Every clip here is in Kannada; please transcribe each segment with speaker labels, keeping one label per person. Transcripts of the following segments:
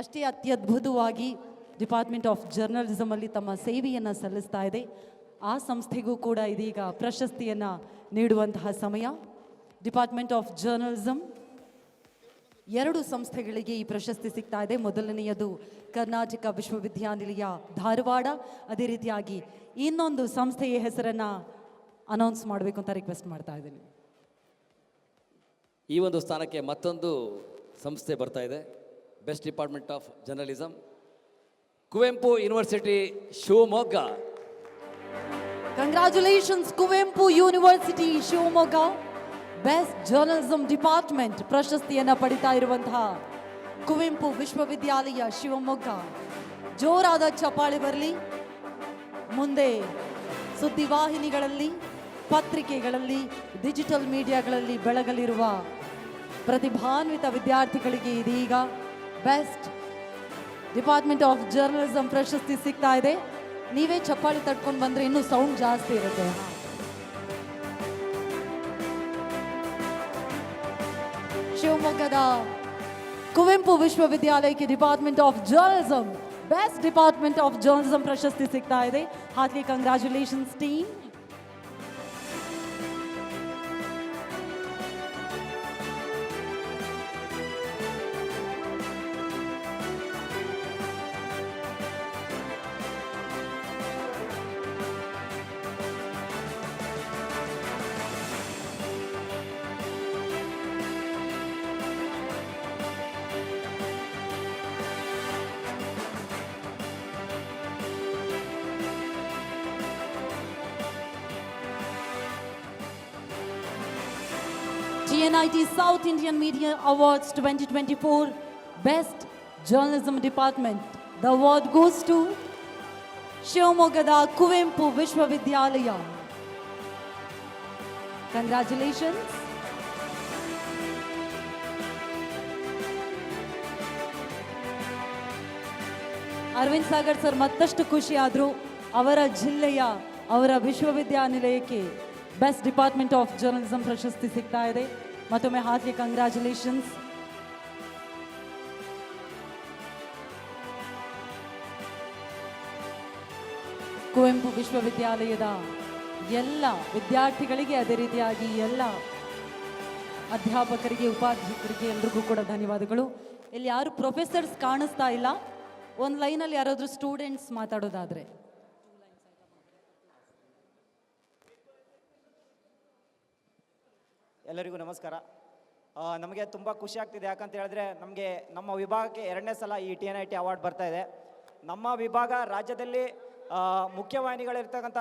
Speaker 1: ಅಷ್ಟೇ ಅತ್ಯದ್ಭುತವಾಗಿ ಡಿಪಾರ್ಟ್ಮೆಂಟ್ ಆಫ್ ಜರ್ನಲಿಸಮ್ ಅಲ್ಲಿ ತಮ್ಮ ಸೇವೆಯನ್ನು ಸಲ್ಲಿಸ್ತಾ ಇದೆ. ಆ ಸಂಸ್ಥೆಗೂ ಕೂಡ ಇದೀಗ ಪ್ರಶಸ್ತಿಯನ್ನು ನೀಡುವಂತಹ ಸಮಯ. ಡಿಪಾರ್ಟ್ಮೆಂಟ್ ಆಫ್ ಜರ್ನಲಿಸಮ್ ಎರಡು ಸಂಸ್ಥೆಗಳಿಗೆ ಈ ಪ್ರಶಸ್ತಿ ಸಿಗ್ತಾ ಇದೆ. ಮೊದಲನೆಯದು ಕರ್ನಾಟಕ ವಿಶ್ವವಿದ್ಯಾನಿಲಯ ಧಾರವಾಡ. ಅದೇ ರೀತಿಯಾಗಿ ಇನ್ನೊಂದು ಸಂಸ್ಥೆಯ ಹೆಸರನ್ನು ಅನೌನ್ಸ್ ಮಾಡಬೇಕು ಅಂತ ರಿಕ್ವೆಸ್ಟ್ ಮಾಡ್ತಾ ಇದ್ದೀನಿ.
Speaker 2: ಈ ಒಂದು ಸ್ಥಾನಕ್ಕೆ ಮತ್ತೊಂದು ಸಂಸ್ಥೆ ಬರ್ತಾ ಇದೆ. Best department of journalism Kuvempu university Shivamogga
Speaker 1: congratulations Kuvempu university Shivamogga best journalism department ಪ್ರಶಸ್ತಿಯನ್ನು ಪಡಿತಾ ಇರುವಂತಹ ಕುವೆಂಪು ವಿಶ್ವವಿದ್ಯಾಲಯ ಶಿವಮೊಗ್ಗ ಜೋರಾದ ಚಪಾಳಿ ಬರಲಿ ಮುಂದೆ ಸುದ್ದಿವಾಹಿನಿಗಳಲ್ಲಿ ಪತ್ರಿಕೆಗಳಲ್ಲಿ ಡಿಜಿಟಲ್ ಮೀಡಿಯಾಗಳಲ್ಲಿ ಬೆಳಗಲಿರುವ ಪ್ರತಿಭಾನ್ವಿತ ವಿದ್ಯಾರ್ಥಿಗಳಿಗೆ ಇದೀಗ ಬೆಸ್ಟ್ ಡಿಪಾರ್ಟ್ಮೆಂಟ್ ಆಫ್ ಜರ್ನಲಿಸಂ ಪ್ರಶಸ್ತಿ ಸಿಗ್ತಾ ಇದೆ. ನೀವೇ ಚಪ್ಪಾಳಿ ತಟ್ಕೊಂಡು ಬಂದ್ರೆ ಇನ್ನೂ ಸೌಂಡ್ ಜಾಸ್ತಿ ಇರುತ್ತೆ. ಶಿವಮೊಗ್ಗದ ಕುವೆಂಪು ವಿಶ್ವವಿದ್ಯಾಲಯಕ್ಕೆ department of journalism best department of journalism ಪ್ರಶಸ್ತಿ ಸಿಗ್ತಾ ಇದೆ. ಹಾಗೆ congratulations team TNIT South Indian Media Awards 2024 Best Journalism Department. The award goes to ಶಿವಮೊಗ್ಗದ ಕುವೆಂಪು ವಿಶ್ವವಿದ್ಯಾಲಯ ಕಂಗ್ರ್ಯಾಚುಲೇಷನ್ಸ್ ಅರವಿಂದ್ ಸಾಗರ್ ಸರ್ ಮತ್ತಷ್ಟು ಖುಷಿ ಆದ್ರು ಅವರ ಜಿಲ್ಲೆಯ ಅವರ ವಿಶ್ವವಿದ್ಯಾನಿಲಯಕ್ಕೆ ಬೆಸ್ಟ್ ಡಿಪಾರ್ಟ್ಮೆಂಟ್ ಆಫ್ ಜರ್ನಲಿಸಂ ಪ್ರಶಸ್ತಿ ಸಿಗ್ತಾ ಇದೆ ಮತ್ತೊಮ್ಮೆ ಹಾಗೆ ಕಂಗ್ರ್ಯಾಚುಲೇಷನ್ಸ್ ಕುವೆಂಪು ವಿಶ್ವವಿದ್ಯಾಲಯದ ಎಲ್ಲ ವಿದ್ಯಾರ್ಥಿಗಳಿಗೆ ಅದೇ ರೀತಿಯಾಗಿ ಎಲ್ಲ ಅಧ್ಯಾಪಕರಿಗೆ ಉಪಾಧ್ಯಕ್ಷರಿಗೆ ಎಲ್ರಿಗೂ ಕೂಡ ಧನ್ಯವಾದಗಳು ಇಲ್ಲಿ ಯಾರು ಪ್ರೊಫೆಸರ್ಸ್ ಕಾಣಿಸ್ತಾ ಇಲ್ಲ ಒಂದು ಲೈನಲ್ಲಿ ಯಾರಾದರೂ ಸ್ಟೂಡೆಂಟ್ಸ್ ಮಾತಾಡೋದಾದ್ರೆ
Speaker 3: ಎಲ್ಲರಿಗೂ ನಮಸ್ಕಾರ. ನಮಗೆ ತುಂಬ ಖುಷಿ ಆಗ್ತಿದೆ. ಯಾಕಂತ ಹೇಳಿದ್ರೆ ನಮಗೆ ನಮ್ಮ ವಿಭಾಗಕ್ಕೆ ಎರಡನೇ ಸಲ ಈ T N I T award ಬರ್ತಾ ಇದೆ. ನಮ್ಮ ವಿಭಾಗ ರಾಜ್ಯದಲ್ಲಿ ಮುಖ್ಯವಾಹಿನಿಗಳಿರ್ತಕ್ಕಂಥ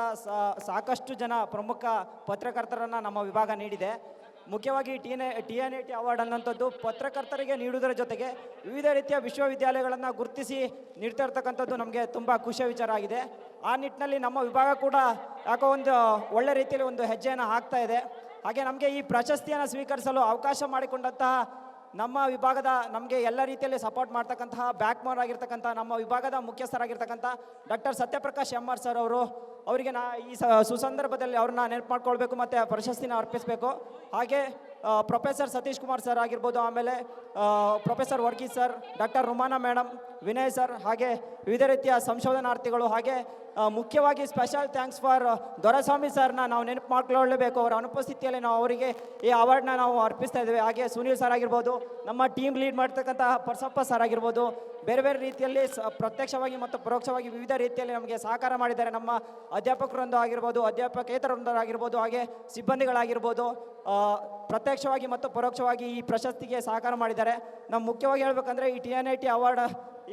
Speaker 3: ಸಾಕಷ್ಟು ಜನ ಪ್ರಮುಖ ಪತ್ರಕರ್ತರನ್ನು ನಮ್ಮ ವಿಭಾಗ ನೀಡಿದೆ. ಮುಖ್ಯವಾಗಿ T N T N I T award ಅನ್ನೋಂಥದ್ದು ಪತ್ರಕರ್ತರಿಗೆ ನೀಡುವುದರ ಜೊತೆಗೆ ವಿವಿಧ ರೀತಿಯ ವಿಶ್ವವಿದ್ಯಾಲಯಗಳನ್ನು ಗುರುತಿಸಿ ನೀಡ್ತಾ ಇರ್ತಕ್ಕಂಥದ್ದು ನಮಗೆ ತುಂಬ ಖುಷಿಯ ವಿಚಾರ ಆಗಿದೆ. ಆ ನಿಟ್ಟಿನಲ್ಲಿ ನಮ್ಮ ವಿಭಾಗ ಕೂಡ ಯಾಕೋ ಒಂದು ಒಳ್ಳೆ ರೀತಿಯಲ್ಲಿ ಒಂದು ಹೆಜ್ಜೆಯನ್ನು ಹಾಕ್ತಾ ಇದೆ. ಹಾಗೆ ನಮಗೆ ಈ ಪ್ರಶಸ್ತಿಯನ್ನು ಸ್ವೀಕರಿಸಲು ಅವಕಾಶ ಮಾಡಿಕೊಂಡಂತಹ ನಮ್ಮ ವಿಭಾಗದ ನಮಗೆ ಎಲ್ಲ ರೀತಿಯಲ್ಲಿ ಸಪೋರ್ಟ್ ಮಾಡ್ತಕ್ಕಂತಹ ಬ್ಯಾಕ್ ಮೋರ್ ಆಗಿರ್ತಕ್ಕಂಥ ನಮ್ಮ ವಿಭಾಗದ ಮುಖ್ಯಸ್ಥರಾಗಿರ್ತಕ್ಕಂಥ doctor Satyaprakash M R sir ಅವರು, ಅವರಿಗೆ ನಾ ಈ ಸುಸಂದರ್ಭದಲ್ಲಿ ಅವ್ರನ್ನ ನೆನಪು ಮಾಡ್ಕೊಳ್ಬೇಕು ಮತ್ತು ಪ್ರಶಸ್ತಿನ ಅರ್ಪಿಸಬೇಕು. ಹಾಗೆ ಪ್ರೊಫೆಸರ್ ಸತೀಶ್ ಕುಮಾರ್ ಸರ್ ಆಗಿರ್ಬೋದು, ಆಮೇಲೆ professor Varghese sir doctor Rumana madam Vinay sir, ಹಾಗೆ ವಿವಿಧ ರೀತಿಯ ಸಂಶೋಧನಾರ್ಥಿಗಳು, ಹಾಗೆ ಮುಖ್ಯವಾಗಿ ಸ್ಪೆಷಲ್ ಥ್ಯಾಂಕ್ಸ್ ಫಾರ್ ದೊರೆಸ್ವಾಮಿ ಸರ್ನ ನಾವು ನೆನಪು ಮಾಡ್ಕೊಳ್ಳೇಬೇಕು. ಅವರ ಅನುಪಸ್ಥಿತಿಯಲ್ಲಿ ನಾವು ಅವರಿಗೆ ಈ ಅವಾರ್ಡ್ನ ನಾವು ಅರ್ಪಿಸ್ತಾ ಇದ್ದೇವೆ. ಹಾಗೆ ಸುನೀಲ್ ಸರ್ ಆಗಿರ್ಬೋದು, ನಮ್ಮ ಟೀಮ್ ಲೀಡ್ ಮಾಡ್ತಕ್ಕಂಥ ಪರ್ಸಪ್ಪ ಸರ್ ಆಗಿರ್ಬೋದು, ಬೇರೆ ಬೇರೆ ರೀತಿಯಲ್ಲಿ ಪ್ರತ್ಯಕ್ಷವಾಗಿ ಮತ್ತು ಪರೋಕ್ಷವಾಗಿ ವಿವಿಧ ರೀತಿಯಲ್ಲಿ ನಮಗೆ ಸಹಕಾರ ಮಾಡಿದ್ದಾರೆ. ನಮ್ಮ ಅಧ್ಯಾಪಕರೊಂದು ಆಗಿರ್ಬೋದು ಅಧ್ಯಾಪಕೇತರೊಂದು ಆಗಿರ್ಬೋದು ಹಾಗೆ ಸಿಬ್ಬಂದಿಗಳಾಗಿರ್ಬೋದು ಪ್ರತ್ಯಕ್ಷವಾಗಿ ಮತ್ತು ಪರೋಕ್ಷವಾಗಿ ಈ ಪ್ರಶಸ್ತಿಗೆ ಸಹಕಾರ ಮಾಡಿದ್ದಾರೆ. ನಮ್ಮ ಮುಖ್ಯವಾಗಿ ಹೇಳಬೇಕಂದ್ರೆ ಈ T N I T award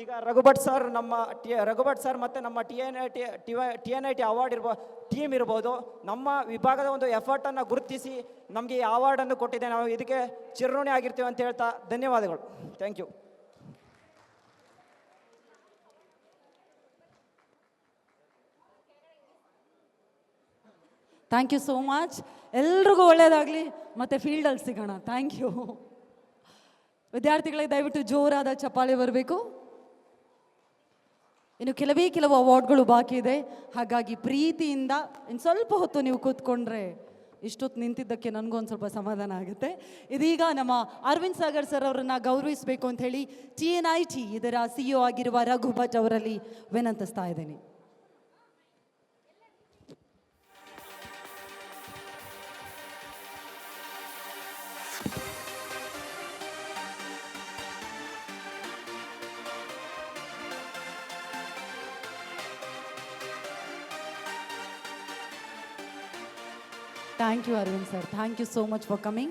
Speaker 3: ಈಗ ರಘುಭಟ್ ಸರ್ ನಮ್ಮ ಟಿ ರಘುಭಟ್ ಸರ್ ಮತ್ತು ನಮ್ಮ T N I T T T N I T award ಇರ್ಬೋ team ಇರ್ಬೋದು. ನಮ್ಮ ವಿಭಾಗದ ಒಂದು ಎಫರ್ಟನ್ನು ಗುರುತಿಸಿ ನಮಗೆ ಈ ಅವಾರ್ಡನ್ನು ಕೊಟ್ಟಿದೆ. ನಾವು ಇದಕ್ಕೆ ಚಿರಋಣಿ ಆಗಿರ್ತೀವಿ ಅಂತ ಹೇಳ್ತಾ ಧನ್ಯವಾದಗಳು. Thank you
Speaker 1: thank you so much ಎಲ್ರಿಗೂ ಒಳ್ಳೆಯದಾಗಲಿ ಮತ್ತು ಫೀಲ್ಡಲ್ಲಿ ಸಿಗೋಣ. ಥ್ಯಾಂಕ್ ಯು ವಿದ್ಯಾರ್ಥಿಗಳಿಗೆ ದಯವಿಟ್ಟು ಜೋರಾದ ಚಪ್ಪಾಳೆ ಬರಬೇಕು. ಇನ್ನು ಕೆಲವೇ ಕೆಲವು ಅವಾರ್ಡ್ಗಳು ಬಾಕಿ ಇದೆ. ಹಾಗಾಗಿ ಪ್ರೀತಿಯಿಂದ ಇನ್ನು ಸ್ವಲ್ಪ ಹೊತ್ತು ನೀವು ಕೂತ್ಕೊಂಡ್ರೆ ಇಷ್ಟೊತ್ತು ನಿಂತಿದ್ದಕ್ಕೆ ನನಗೂ ಒಂದು ಸ್ವಲ್ಪ ಸಮಾಧಾನ ಆಗುತ್ತೆ. ಇದೀಗ ನಮ್ಮ ಅರವಿಂದ್ ಸಾಗರ್ ಸರ್ ಅವರನ್ನು ಗೌರವಿಸಬೇಕು ಅಂತ ಹೇಳಿ ಟಿ ಎನ್ ಐ ಟಿ ಇದರ ಸಿ ಇ ಆಗಿರುವ ರಘು ಭಟ್ ಅವರಲ್ಲಿ ವಿನಂತಿಸ್ತಾ ಇದ್ದೀನಿ. Thank you, Arvind sir. Thank you so much for coming.